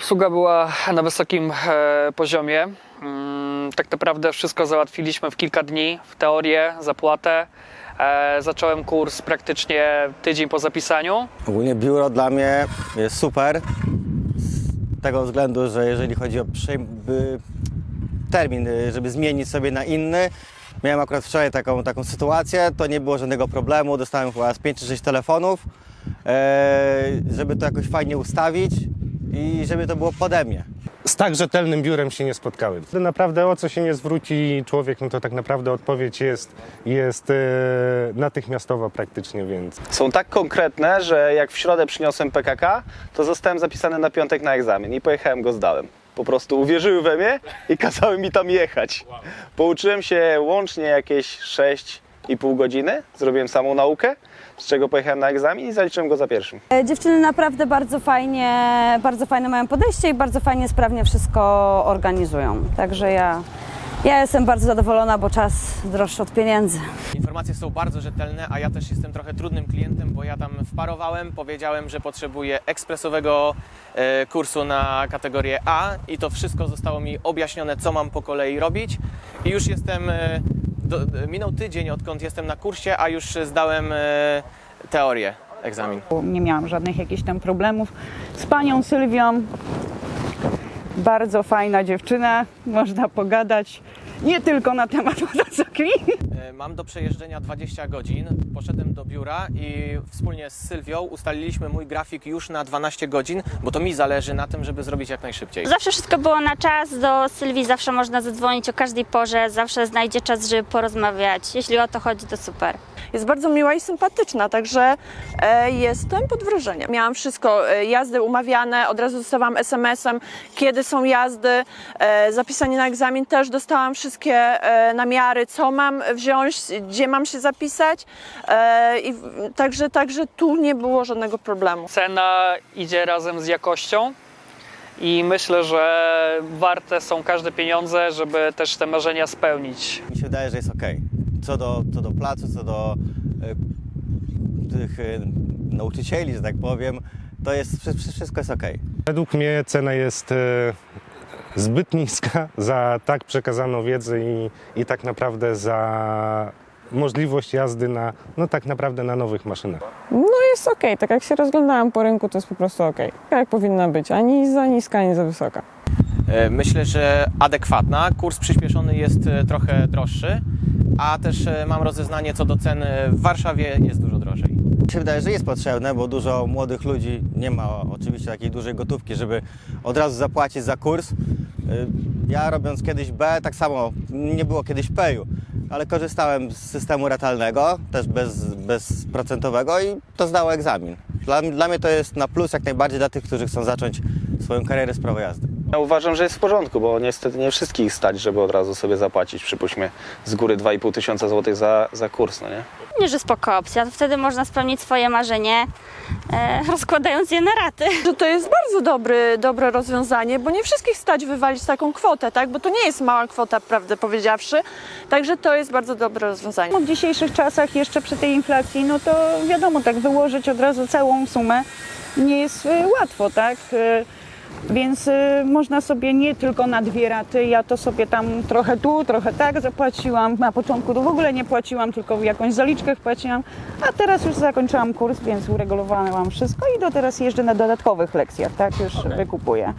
Obsługa była na wysokim e, poziomie. Mm, Tak naprawdę wszystko załatwiliśmy w kilka dni, w teorię, zapłatę. E, Zacząłem kurs praktycznie tydzień po zapisaniu. Ogólnie biuro dla mnie jest super z tego względu, że jeżeli chodzi o termin, y, żeby zmienić sobie na inny, miałem akurat wczoraj taką, taką sytuację, to nie było żadnego problemu, dostałem chyba z 5 czy 6 telefonów, e, żeby to jakoś fajnie ustawić i żeby to było pode mnie. z tak rzetelnym biurem się nie spotkałem. Naprawdę o co się nie zwróci człowiek, no to tak naprawdę odpowiedź jest, jest e, natychmiastowa praktycznie, więc są tak konkretne, że jak w środę przyniosłem PKK, to zostałem zapisany na piątek na egzamin i pojechałem go zdałem. Po prostu uwierzyły we mnie i kazały mi tam jechać. Pouczyłem się łącznie jakieś 6,5 godziny, zrobiłem samą naukę, z czego pojechałem na egzamin i zaliczyłem go za pierwszym. E, Dziewczyny naprawdę bardzo fajnie, bardzo fajne mają podejście i bardzo fajnie, sprawnie wszystko organizują. Także ja, ja jestem bardzo zadowolona, bo czas droższy od pieniędzy. Informacje są bardzo rzetelne, a ja też jestem trochę trudnym klientem, bo ja tam wparowałem, powiedziałem, że potrzebuję ekspresowego e, kursu na kategorię A i to wszystko zostało mi objaśnione, co mam po kolei robić. I już jestem, e, do, minął tydzień odkąd jestem na kursie, a już zdałem e, teorię egzamin. Nie miałam żadnych jakichś tam problemów z panią Sylwią. Bardzo fajna dziewczyna, można pogadać nie tylko na temat motocykli. E, Mam do przejeżdżenia 20 godzin. Poszedłem do biura i wspólnie z Sylwią ustaliliśmy mój grafik już na 12 godzin, bo to mi zależy na tym, żeby zrobić jak najszybciej. Zawsze wszystko było na czas, do Sylwii zawsze można zadzwonić o każdej porze, zawsze znajdzie czas, żeby porozmawiać. Jeśli o to chodzi, to super. Jest bardzo miła i sympatyczna, także e, jestem pod wrażeniem. Miałam wszystko, e, jazdy umawiane, od razu dostawałam SMS-em, kiedy są jazdy, e, zapisanie na egzamin też dostałam wszystkie e, namiary, co mam wziąć, gdzie mam się zapisać e, i także, także tu nie było żadnego problemu. Cena idzie razem z jakością i myślę, że warte są każde pieniądze, żeby też te marzenia spełnić. Mi się wydaje, że jest ok. Co do, co do placu, co do e, tych e, nauczycieli, że tak powiem, to jest, wszy- wszy- wszystko jest ok. według mnie cena jest e, zbyt niska za tak przekazaną wiedzę i, i tak naprawdę za możliwość jazdy na, no tak naprawdę na nowych maszynach. No jest okej, tak jak się rozglądałam po rynku, to jest po prostu okej. Tak jak powinna być, ani za niska, ani za wysoka. Myślę, że adekwatna. Kurs przyspieszony jest trochę droższy, a też e, mam rozeznanie co do ceny w Warszawie jest dużo drożej. Mi się wydaje, że jest potrzebne, bo dużo młodych ludzi nie ma oczywiście takiej dużej gotówki, żeby od razu zapłacić za kurs. Y, Ja robiąc kiedyś B, tak samo nie było kiedyś P-u, ale korzystałem z systemu ratalnego, też bez, bezprocentowego i to zdało egzamin. Dla, dla mnie to jest na plus jak najbardziej dla tych, którzy chcą zacząć swoją karierę z prawa jazdy. Ja uważam, że jest w porządku, bo niestety nie wszystkich stać, żeby od razu sobie zapłacić, przypuśćmy, z góry 2,5 tysiąca złotych za, za kurs, no nie? Nie, że spoko opcja, to wtedy można spełnić swoje marzenie, e, rozkładając je na raty. Że to jest bardzo dobry, dobre rozwiązanie, bo nie wszystkich stać wywalić taką kwotę, tak? Bo to nie jest mała kwota, prawdę powiedziawszy. Także to jest bardzo dobre rozwiązanie. W dzisiejszych czasach, jeszcze przy tej inflacji, no to wiadomo, tak wyłożyć od razu całą sumę nie jest y, łatwo, tak? Y, Więc y, można sobie nie tylko na dwie raty, ja to sobie tam trochę tu, trochę tak zapłaciłam. Na początku to w ogóle nie płaciłam, tylko jakąś zaliczkę wpłaciłam, a teraz już zakończyłam kurs, więc uregulowałam wszystko i do teraz jeżdżę na dodatkowych lekcjach, tak? Już wykupuję.